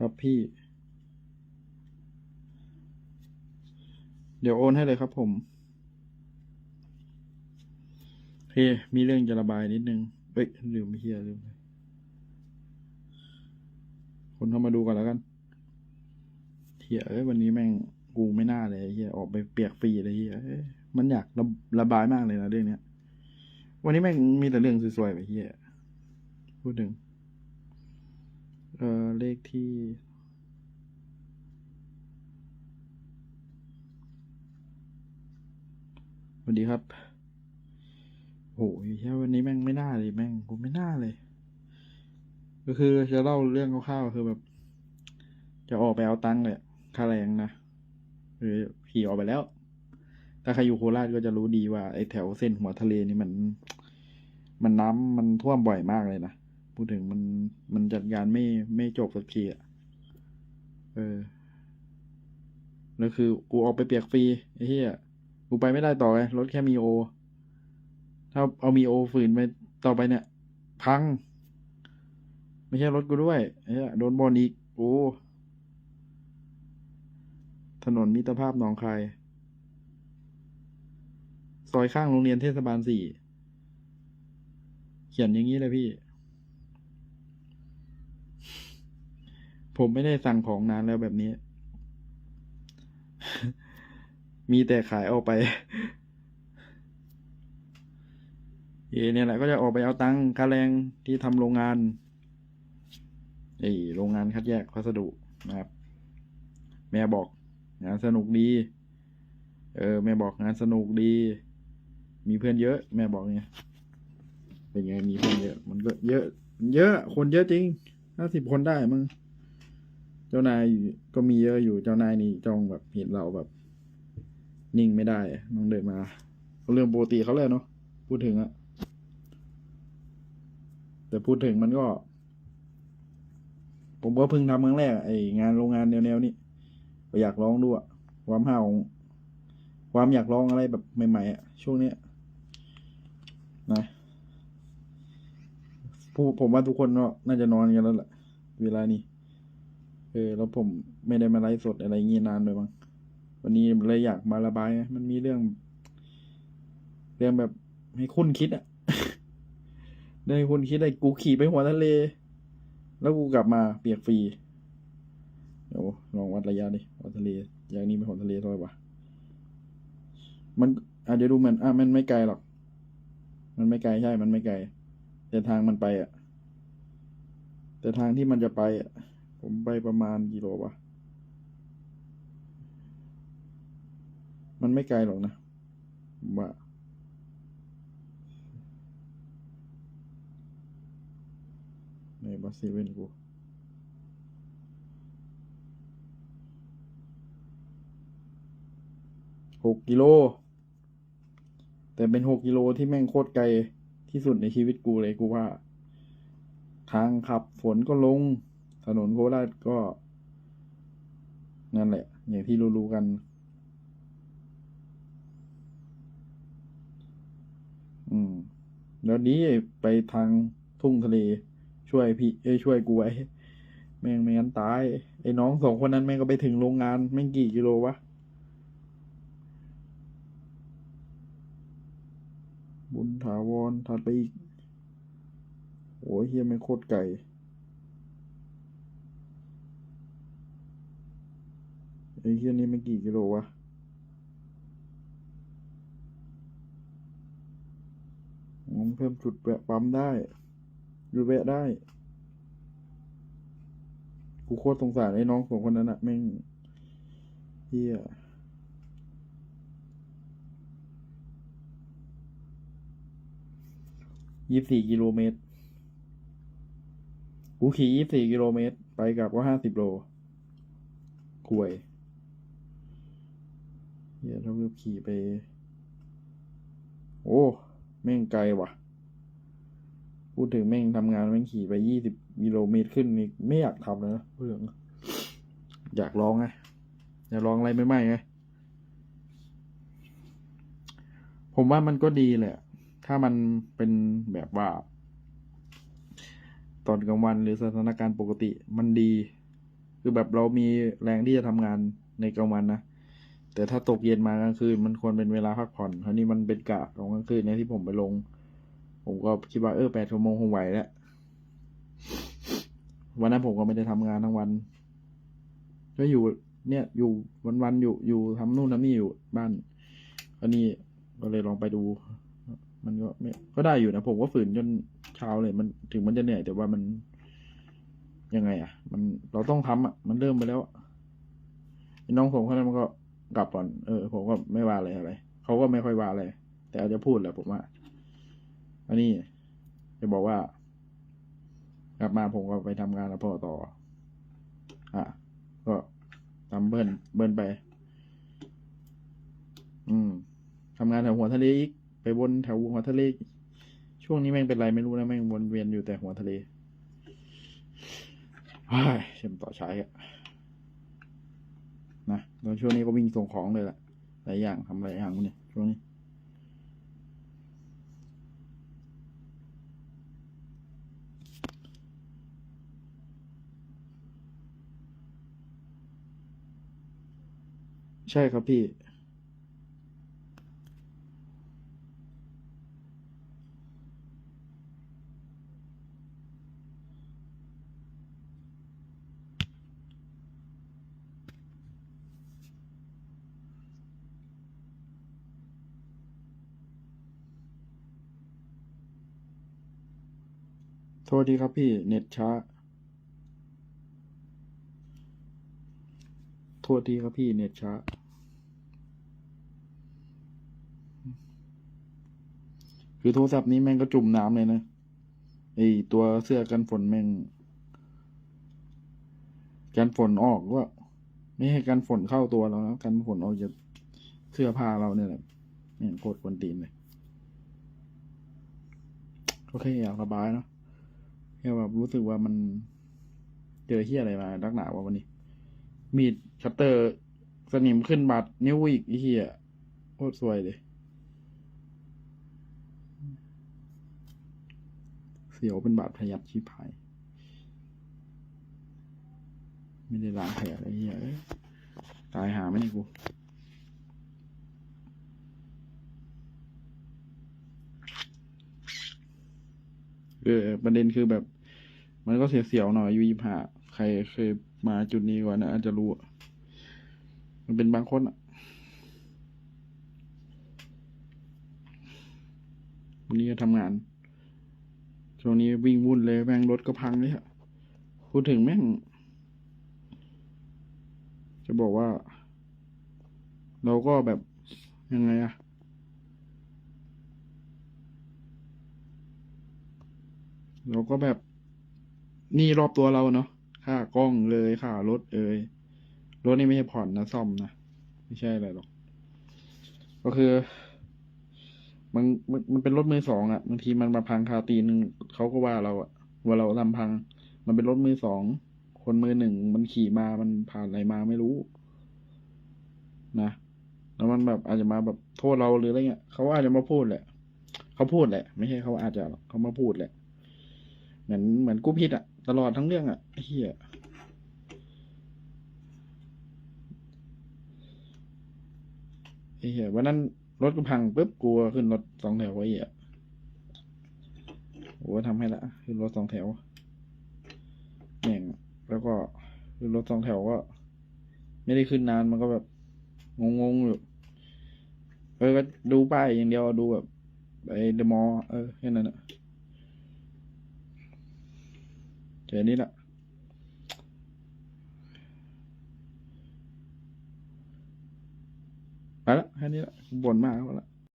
ครับพี่ เดี๋ยวโอนให้เลยครับผมโอเคมีเรื่องจะระบายนิดนึง เอ้ยลืมเฮียลืมคนเข้ามาดูก่อนแล้วกันเฮียเอ้ยวันนี้แม่งกูไม่น่าเลยเฮียออกไปเปียกฟรีเลยเฮียเอ้ยมันอยากระระบายมากเลยนะเรื่องเนี้ย วันนี้แม่งมีแต่เรื่องสวยๆไปเฮียพูดถึง เออเลขที่ สวัสดีครับ โอ้ยแค่วันนี้แม่งไม่น่าเลยแม่งกูไม่น่าเลย ก็คือจะเล่าเรื่องคร่าวๆคือแบบ จะออกไปเอาตังค์เลยค่าแรงนะคือขี่ออกไปแล้ว ถ้าใครอยู่โคราชก็จะรู้ดีว่าไอ้แถวเส้นหัวทะเลนี่มัน มันน้ำมันท่วมบ่อยมากเลยนะ พูดถึงมันมันจัดการไม่ไม่จบสักทีอะ เออ แล้วคือ กูออกไปเปียกฟรีไอ้เหี้ยกูไปไม่ได้ต่อไงรถแค่มีโอ ถ้าเอามีโอฝืนไปต่อไปเนี่ย พัง ไม่ใช่รถกูด้วยเอ้ยโดนบอลอีกโอ้ถนนมิตรภาพหนองคาย ซอยข้างโรงเรียนเทศบาลสี่ เขียนอย่างนี้เลยพี่ ผมไม่ได้สั่งของนานแล้วแบบนี้ มีแต่ขายออกไป เอเนี่ยแหละก็จะออกไปเอาตังค่าแรงที่ทำโรงงานไอ้โรงงานคัดแยกพัสดุนะครับ แม่บอกงานสนุกดี เออ แม่บอกงานสนุกดี มีเพื่อนเยอะ แม่บอกไงเป็นไงมีเพื่อนเยอะ มันก็เยอะ เยอะ คนเยอะจริงห้าสิบคนได้มั้ง จ้านายก็มีเยอะอยู่เจ้านายนี่จ้องแบบเห็นเราแบบ นิ่งไม่ได้น้องเดินมาเรื่องปกติเขาเลยเนาะพูดถึงอะแต่พูดถึงมันก็ ผมก็เพิ่งทำครั้งแรกไองานโรงงานแนวๆนี้ก็อยากลองดูอะความห้าวของความอยากลองอะไรแบบใหม่ๆอะช่วงเนี้ยนะผู้ผมว่าทุกคนก็น่าจะนอนกันแล้วแหละเวลานี้ ออแล้วผมไม่ได้มาไลฟ์สดอะไรงี้นานเลยมั้งวันนี้เลยอยากมาระบายมันมีเรื่อง เรื่องแบบให้คุณคิดอะได้ให้คุณคิดได้กูขี่ไปหัวทะเล แล้วกูกลับมาเปียกฟรีเดี๋ยวลองวัดระยะดิหัวทะเลอย่างนี้ไปหัวทะเลเท่าไหร่วะมันอาจจะดูเหมือนอะมันไม่ไกลหรอก มันไม่ไกลใช่ มันไม่ไกล แต่ทางมันไปอะ แต่ทางที่มันจะไปอะ ผมไปประมาณกิโลวะ มันไม่ไกลหรอกนะว่าในบัสซีเว่นกูหกกิโล แต่เป็นหกกิโลที่แม่งโคตรไกลที่สุดในชีวิตกูเลยกูว่า ทางขับฝนก็ลง ถนนโคราชก็นั่นแหละ อย่างที่รู้ๆกัน อืม แล้วนี้ไปทางทุ่งทะเลช่วยพี่เอ้ช่วยกูไว้แม่งไม่งั้นตาย ไอ้น้องสองคนนั้นแม่งก็ไปถึงโรงงานแม่งกี่กิโลวะบุญถาวรถัดไปอีกโอ้ยเฮียไม่โคตรไก่ อ้เฮียนี่มันกี่กิโลวะมันเพิ่มจุดแวะปั๊มได้หรือแวะได้ กูโคตรสงสารไอ้น้องสองคนนั้นอะแม่งเฮียยี่สิบสี่กิโลเมตร กูขี่ยี่สิบสี่กิโลเมตร ไปกลับก็ห้าสิบโลคุย เฮียถ้าเราขี่ไป โอ้ แม่งไกลว่ะ พูดถึงแม่งทำงานแม่งขี่ไปยี่สิบกิโลเมตรขึ้นนี่ไม่อยากทำเลยนะเพื่อนอยากลองไงอยากลองอะไรใหม่ๆไงผมว่ามันก็ดีแหละ ถ้ามันเป็นแบบว่า ตอนกลางวันหรือสถานการณ์ปกติมันดี คือแบบเรามีแรงที่จะทำงานในกลางวันนะ แต่ถ้าตกเย็นมากลางคืนมันควรเป็นเวลาพักผ่อนคราวนี้มันเป็นกะของกลางคืนเนี่ยที่ผมไปลง ผมก็คิดว่าเออแปดชั่วโมงคงไหวแล้ววันนั้นผมก็ไม่ได้ทำงานทั้งวัน ก็อยู่เนี่ยอยู่วันๆอยู่อยู่ทำนู่นทำนี่อยู่บ้านอันนี้ก็เลยลองไปดู มันก็ไม่ก็ได้อยู่นะผมก็ฝืนจนเช้าเลย มันถึงมันจะเหนื่อยแต่ว่ามันยังไง อะ มันเราต้องทำอะ มันเริ่มไปแล้วอะน้องผมคนนั้นมันก็ กลับก่อนเออ ผมก็ไม่ว่าอะไรอะไรเขาก็ไม่ค่อยว่าอะไรแต่อาจจะพูดแหละผมว่า อันนี้จะบอกว่า กลับมาผมก็ไปทำงานกับพ่อต่อ อะ ก็ทำเบิ้ลเบิ้ลไป อืมทำงานแถวหัวทะเลอีกไปวนแถวหัวทะเลช่วงนี้แม่งเป็นไรไม่รู้นะแม่งวนเวียนอยู่แต่หัวทะเลว้ายเชื่อมต่อใช้อะ นะตอนช่วงนี้ก็วิ่งส่งของเลยแหละหลายอย่างทำหลายอย่างเนี่ยช่วงนี้ใช่ครับพี่ โทษทีครับพี่ เน็ตช้า โทษทีครับพี่ เน็ตช้า คือโทรศัพท์นี้แม่งก็จุ่มน้ำเลยนะไอตัวเสื้อกันฝนแม่ง กันฝนออกว่า ไม่ให้กันฝนเข้าตัวเรานะกันฝนออกจากเสื้อผ้าเราเนี่ยแหละโคตรกวนตีนเลย โอเคอยากระบายเนาะ ค่แบบรู้สึกว่ามันเจอเฮี้ยอะไรมาดักหนาวะวันนี้ มีดคัตเตอร์สนิมขึ้นบาดนิ้วอีกเฮี้ยโคตรสวยเลย เสียวเป็นบาดพยับชิบหายไม่ได้ล้างแผลอะไรเฮียเอ้ยตายหาไม่นี่กู เออประเด็นคือแบบ มันก็เสียวๆหน่อยอายุยี่ห้าใครเคยมาจุดนี้ก่อนนะอาจจะรู้ มันเป็นบางคนอะวันนี้ก็ทำงาน ช่วงนี้วิ่งวุ่นเลยแม่งรถก็พังเลยอะพูดถึงแม่ง จะบอกว่า เราก็แบบยังไงอะเราก็แบบ นี่รอบตัวเราเนาะค่ากล้องเลยค่ารถเอ่ยรถนี่ไม่ใช่ผ่อนนะซ่อมนะไม่ใช่อะไรหรอกก็คือมันมันมันเป็นรถมือสองอะ่ะบางทีมันมาพังคาตีนึงเขาก็ว่าเราอะ่ะว่าเราทำพัง มันเป็นรถมือสองคนมือหนึ่งมันขี่มามันผ่านอะไรมาไม่รู้ นะแล้วมันแบบอาจจะมาแบบโทษเราหรืออะไรเงี้ยเขาอาจจะมาพูดแหละเขาพูดแหละ ไม่ใช่เขาอาจจะหรอกเขามาพูดแหละ เหมือนเหมือนกู้ผิดอะ ตลอดทั้งเรื่องอะไอเฮียไอ้เฮียวันนั้นรถก็พังปุ๊บกูก็ขึ้นรถสองแถวไว้เหี้ยโอ้ทำให้ละขึ้นรถสองแถวแม่งแล้วก็ขึ้นรถสองแถวก็ไม่ได้ขึ้นนานมันก็แบบงงๆอยู่เออก็ดูป้ายอย่างเดียวดูแบบไอ้เดอะมอลเออแค่นั้นอะ เจอนี่แหละไปละแค่นี้ละบ่นมากแล้วละ